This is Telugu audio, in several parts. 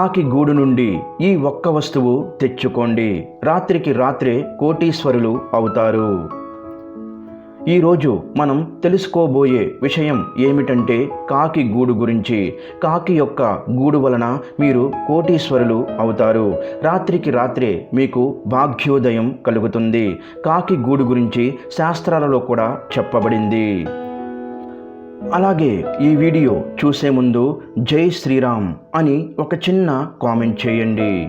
కాకి గూడు నుండి ఈ ఒక్క వస్తువు తెచ్చుకోండి. రాత్రికి రాత్రే కోటీశ్వరులు అవుతారు. ఈరోజు మనం తెలుసుకోబోయే విషయం ఏమిటంటే కాకి గూడు గురించి. కాకి యొక్క గూడు వలన మీరు కోటీశ్వరులు అవుతారు. రాత్రికి రాత్రే మీకు భాగ్యోదయం కలుగుతుంది. కాకి గూడు గురించి శాస్త్రాలలో కూడా చెప్పబడింది. అలాగే ఈ వీడియో చూసే ముందు జై శ్రీరామ్ అని ఒక చిన్న కామెంట్ చేయండి.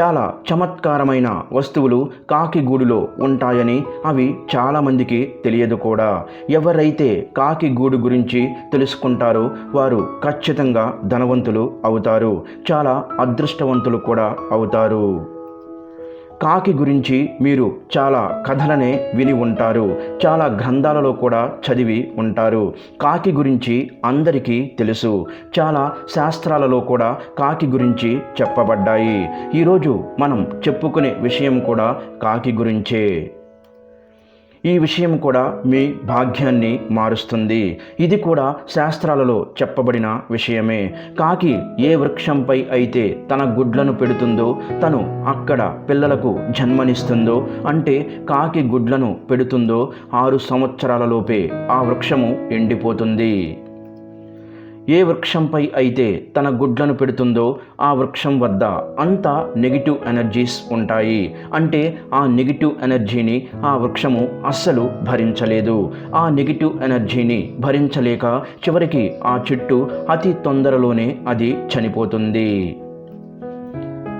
చాలా చమత్కారమైన వస్తువులు కాకిగూడులో ఉంటాయని అవి చాలామందికి తెలియదు కూడా. ఎవరైతే కాకిగూడు గురించి తెలుసుకుంటారో వారు ఖచ్చితంగా ధనవంతులు అవుతారు. చాలా అదృష్టవంతులు కూడా అవుతారు. కాకి గురించి మీరు చాలా కథలనే విని ఉంటారు. చాలా గ్రంథాలలో కూడా చదివి ఉంటారు. కాకి గురించి అందరికీ తెలుసు. చాలా శాస్త్రాలలో కూడా కాకి గురించి చెప్పబడ్డాయి. ఈరోజు మనం చెప్పుకునే విషయం కూడా కాకి గురించే. ఈ విషయం కూడా మీ భాగ్యాన్ని మారుస్తుంది. ఇది కూడా శాస్త్రాలలో చెప్పబడిన విషయమే. కాకి ఏ వృక్షంపై అయితే తన గుడ్లను పెడుతుందో తను అక్కడ పిల్లలకు జన్మనిస్తుందో అంటే కాకి గుడ్లను పెడుతుందో ఆరు సంవత్సరాలలోపే ఆ వృక్షము ఎండిపోతుంది. ఏ వృక్షంపై అయితే తన గుడ్లను పెడుతుందో ఆ వృక్షం వద్ద అంతా నెగిటివ్ ఎనర్జీస్ ఉంటాయి. అంటే ఆ నెగిటివ్ ఎనర్జీని ఆ వృక్షము అస్సలు భరించలేదు. ఆ నెగిటివ్ ఎనర్జీని భరించలేక చివరికి ఆ చెట్టు అతి తొందరలోనే అది చనిపోతుంది.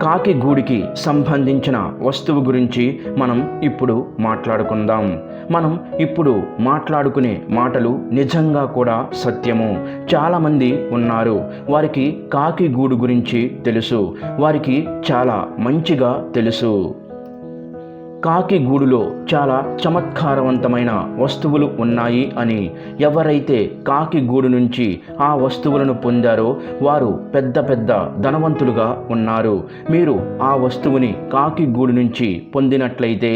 కాకి గూడికి సంబంధించిన వస్తువు గురించి మనం ఇప్పుడు మాట్లాడుకుందాం. మనం ఇప్పుడు మాట్లాడుకునే మాటలు నిజంగా కూడా సత్యము. చాలామంది ఉన్నారు. వారికి కాకి గూడు గురించి తెలుసు. వారికి చాలా మంచిగా తెలుసు. కాకి గూడులో చాలా చమత్కారవంతమైన వస్తువులు ఉన్నాయి అని ఎవరైతే కాకి గూడు నుంచి ఆ వస్తువులను పొందారో వారు పెద్ద పెద్ద ధనవంతులుగా ఉన్నారు. మీరు ఆ వస్తువుని కాకి గూడు నుంచి పొందినట్లయితే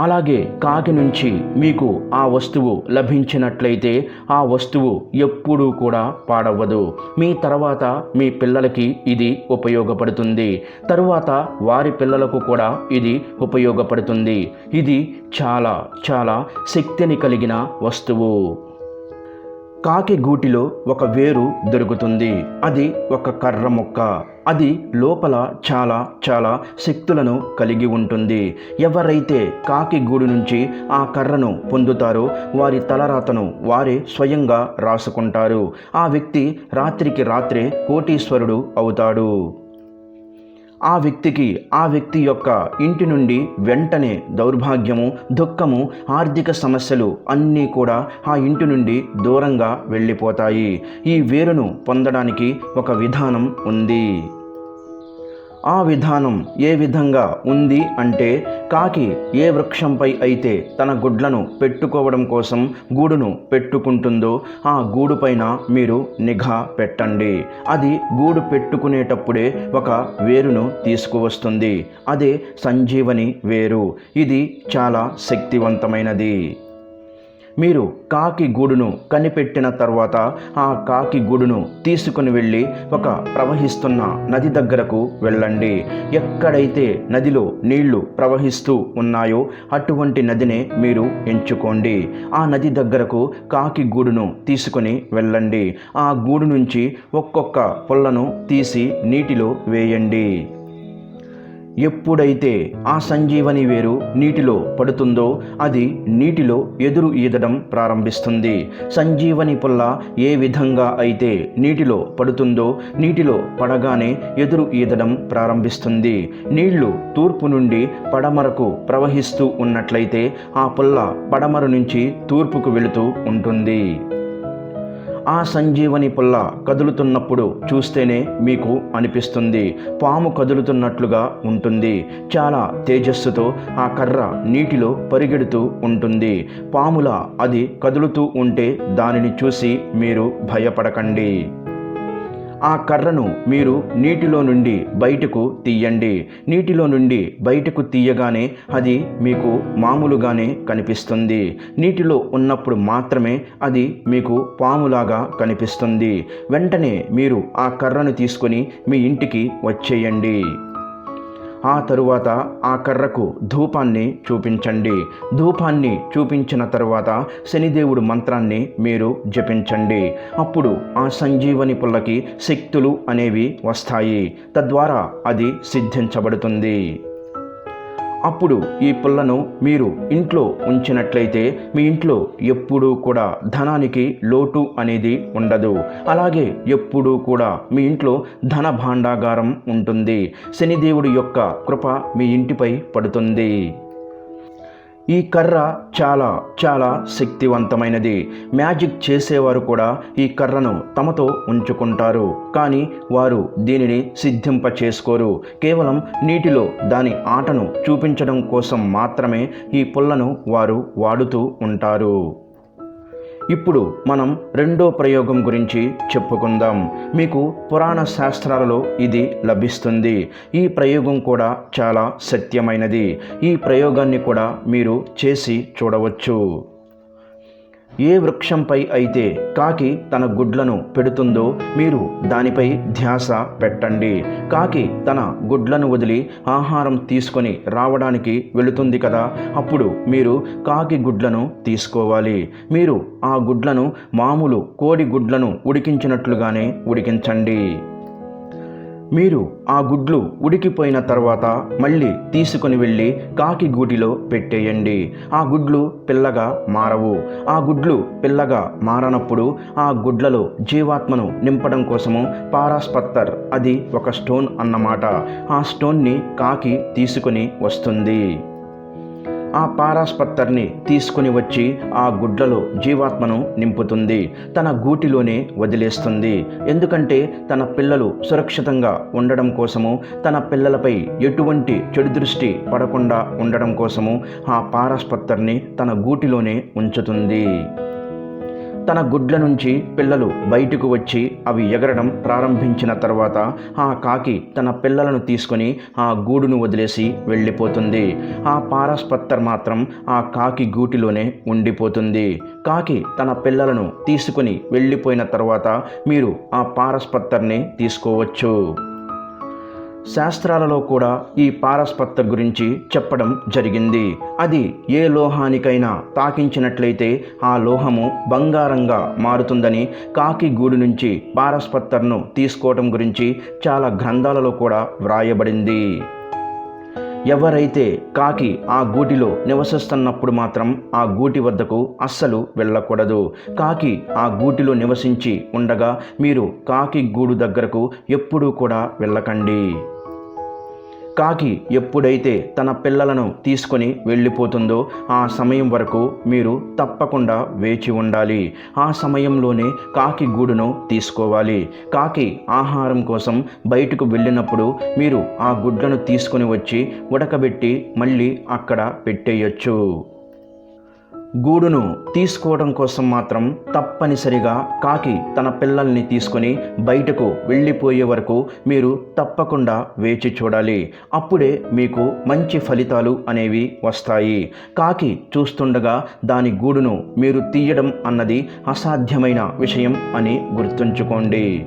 అలాగే కాకి నుంచి మీకు ఆ వస్తువు లభించినట్లయితే ఆ వస్తువు ఎప్పుడూ కూడా పాడవ్వదు. మీ తర్వాత మీ పిల్లలకి ఇది ఉపయోగపడుతుంది. తరువాత వారి పిల్లలకు కూడా ఇది ఉపయోగపడుతుంది. ఇది చాలా చాలా శక్తిని కలిగిన వస్తువు. కాకి గూటిలో ఒక వేరు దొరుకుతుంది. అది ఒక కర్ర మొక్క. అది లోపల చాలా చాలా శక్తులను కలిగి ఉంటుంది. ఎవరైతే కాకి గూడు నుంచి ఆ కర్రను పొందుతారో వారి తలరాతను వారే స్వయంగా రాసుకుంటారు. ఆ వ్యక్తి రాత్రికి రాత్రే కోటీశ్వరుడు అవుతాడు. ఆ వ్యక్తికి ఆ వ్యక్తి యొక్క ఇంటి నుండి వెంటనే దౌర్భాగ్యము దుఃఖము ఆర్థిక సమస్యలు అన్నీ కూడా ఆ ఇంటి నుండి దూరంగా వెళ్ళిపోతాయి. ఈ వేరును పొందడానికి ఒక విధానం ఉంది. ఆ విధానం ఏ విధంగా ఉంది అంటే కాకి ఏ వృక్షంపై అయితే తన గుడ్లను పెట్టుకోవడం కోసం గూడును పెట్టుకుంటుందో ఆ గూడుపైన మీరు నిఘా పెట్టండి. అది గూడు పెట్టుకునేటప్పుడే ఒక వేరును తీసుకువస్తుంది. అదే సంజీవని వేరు. ఇది చాలా శక్తివంతమైనది. మీరు కాకి గూడును కనిపెట్టిన తర్వాత ఆ కాకి గూడును తీసుకుని వెళ్ళి ఒక ప్రవహిస్తున్న నది దగ్గరకు వెళ్ళండి. ఎక్కడైతే నదిలో నీళ్ళు ప్రవహిస్తూ ఉన్నాయో అటువంటి నదినే మీరు ఎంచుకోండి. ఆ నది దగ్గరకు కాకి గూడును తీసుకొని వెళ్ళండి. ఆ గూడు నుంచి ఒక్కొక్క పుల్లను తీసి నీటిలో వేయండి. ఎప్పుడైతే ఆ సంజీవని వేరు నీటిలో పడుతుందో అది నీటిలో ఎదురు ఈదడం ప్రారంభిస్తుంది. సంజీవని పుల్ల ఏ విధంగా అయితే నీటిలో పడుతుందో నీటిలో పడగానే ఎదురు ఈదడం ప్రారంభిస్తుంది. నీళ్ళు తూర్పు నుండి పడమరకు ప్రవహిస్తూ ఉన్నట్లయితే ఆ పుల్ల పడమర నుంచి తూర్పుకు వెళుతూ ఉంటుంది. ఆ సంజీవని పుల్ల కదులుతున్నప్పుడు చూస్తేనే మీకు అనిపిస్తుంది. పాము కదులుతున్నట్లుగా ఉంటుంది. చాలా తేజస్సుతో ఆ కర్ర నీటిలో పరిగెడుతూ ఉంటుంది. పాముల అది కదులుతూ ఉంటే దానిని చూసి మీరు భయపడకండి. ఆ కర్రను మీరు నీటిలో నుండి బయటకు తీయండి. నీటిలో నుండి బయటకు తీయగానే అది మీకు మామూలుగానే కనిపిస్తుంది. నీటిలో ఉన్నప్పుడు మాత్రమే అది మీకు పాములాగా కనిపిస్తుంది. వెంటనే మీరు ఆ కర్రను తీసుకొని మీ ఇంటికి వచ్చేయండి. ఆ తరువాత ఆ కర్రకు ధూపాన్ని చూపించండి. ధూపాన్ని చూపించిన తరువాత శనిదేవుడు మంత్రాన్ని మీరు జపించండి. అప్పుడు ఆ సంజీవని పుల్లకి శక్తులు అనేవి వస్తాయి. తద్వారా అది సిద్ధించబడుతుంది. అప్పుడు ఈ పుల్లను మీరు ఇంట్లో ఉంచినట్లయితే మీ ఇంట్లో ఎప్పుడూ కూడా ధనానికి లోటు అనేది ఉండదు. అలాగే ఎప్పుడూ కూడా మీ ఇంట్లో ధన భాండాగారం ఉంటుంది. శనిదేవుడి యొక్క కృప మీ ఇంటిపై పడుతుంది. ఈ కర్ర చాలా చాలా శక్తివంతమైనది. మ్యాజిక్ చేసేవారు కూడా ఈ కర్రను తమతో ఉంచుకుంటారు. కానీ వారు దీనిని సిద్ధింప చేసుకోరు కేవలం నీటిలో దాని ఆటను చూపించడం కోసం మాత్రమే ఈ పుల్లను వారు వాడుతూ ఉంటారు. ఇప్పుడు మనం రెండో ప్రయోగం గురించి చెప్పుకుందాం. మీకు పురాణ శాస్త్రాలలో ఇది లభిస్తుంది. ఈ ప్రయోగం కూడా చాలా సత్యమైనది. ఈ ప్రయోగాన్ని కూడా మీరు చేసి చూడవచ్చు. ఏ వృక్షంపై అయితే కాకి తన గుడ్లను పెడుతుందో మీరు దానిపై ధ్యాస పెట్టండి. కాకి తన గుడ్లను వదిలి ఆహారం తీసుకొని రావడానికి వెళుతుంది కదా అప్పుడు మీరు కాకి గుడ్లను తీసుకోవాలి. మీరు ఆ గుడ్లను మామూలు కోడి గుడ్లను ఉడికించినట్లుగానే ఉడికించండి. మీరు ఆ గుడ్లు ఉడికిపోయిన తర్వాత మళ్ళీ తీసుకుని వెళ్ళి కాకి గూటిలో పెట్టేయండి. ఆ గుడ్లు పిల్లగా మారవు. ఆ గుడ్లు పిల్లగా మారనప్పుడు ఆ గుడ్లలో జీవాత్మను నింపడం కోసము పారాస్పత్తర్ అది ఒక స్టోన్ అన్నమాట. ఆ స్టోన్ని కాకి తీసుకుని వస్తుంది. ఆ పారాస్పత్తర్ని తీసుకుని వచ్చి ఆ గుడ్లలో జీవాత్మను నింపుతుంది. తన గూటిలోనే వదిలేస్తుంది. ఎందుకంటే తన పిల్లలు సురక్షితంగా ఉండడం కోసము తన పిల్లలపై ఎటువంటి చెడు దృష్టి పడకుండా ఉండడం కోసము ఆ పారాస్పత్తర్ని తన గూటిలోనే ఉంచుతుంది. తన గుడ్ల నుంచి పిల్లలు బయటకు వచ్చి అవి ఎగరడం ప్రారంభించిన తర్వాత ఆ కాకి తన పిల్లలను తీసుకొని ఆ గూడును వదిలేసి వెళ్ళిపోతుంది. ఆ పారాస్పత్తర్ మాత్రం ఆ కాకి గూటిలోనే ఉండిపోతుంది. కాకి తన పిల్లలను తీసుకుని వెళ్ళిపోయిన తర్వాత మీరు ఆ పారస్పత్తర్ని తీసుకోవచ్చు. శాస్త్రాలలో కూడా ఈ పారస్పత్త గురించి చెప్పడం జరిగింది. అది ఏ లోహానికైనా తాకించినట్లయితే ఆ లోహము బంగారంగా మారుతుందని కాకి గూడు నుంచి పారస్పత్తర్ను తీసుకోవటం గురించి చాలా గ్రంథాలలో కూడా వ్రాయబడింది. ఎవరైతే కాకి ఆ గూటిలో నివసిస్తున్నప్పుడు మాత్రం ఆ గూటి వద్దకు అస్సలు వెళ్ళకూడదు. కాకి ఆ గూటిలో నివసించి ఉండగా మీరు కాకి గూడు దగ్గరకు ఎప్పుడూ కూడా వెళ్ళకండి. కాకి ఎప్పుడైతే తన పిల్లలను తీసుకొని వెళ్ళిపోతుందో ఆ సమయం వరకు మీరు తప్పకుండా వేచి ఉండాలి. ఆ సమయంలోనే కాకి గూడును తీసుకోవాలి. కాకి ఆహారం కోసం బయటకు వెళ్ళినప్పుడు మీరు ఆ గుడ్లను తీసుకొని వచ్చి ఉడకబెట్టి మళ్ళీ అక్కడ పెట్టేయచ్చు. గూడును తీసుకోవడం కోసం మాత్రం తప్పనిసరిగా కాకి తన పిల్లల్ని తీసుకొని బయటకు వెళ్ళిపోయే వరకు మీరు తప్పకుండా వేచి చూడాలి. అప్పుడే మీకు మంచి ఫలితాలు అనేవి వస్తాయి. కాకి చూస్తుండగా దాని గూడును మీరు తీయడం అన్నది అసాధ్యమైన విషయం అని గుర్తుంచుకోండి.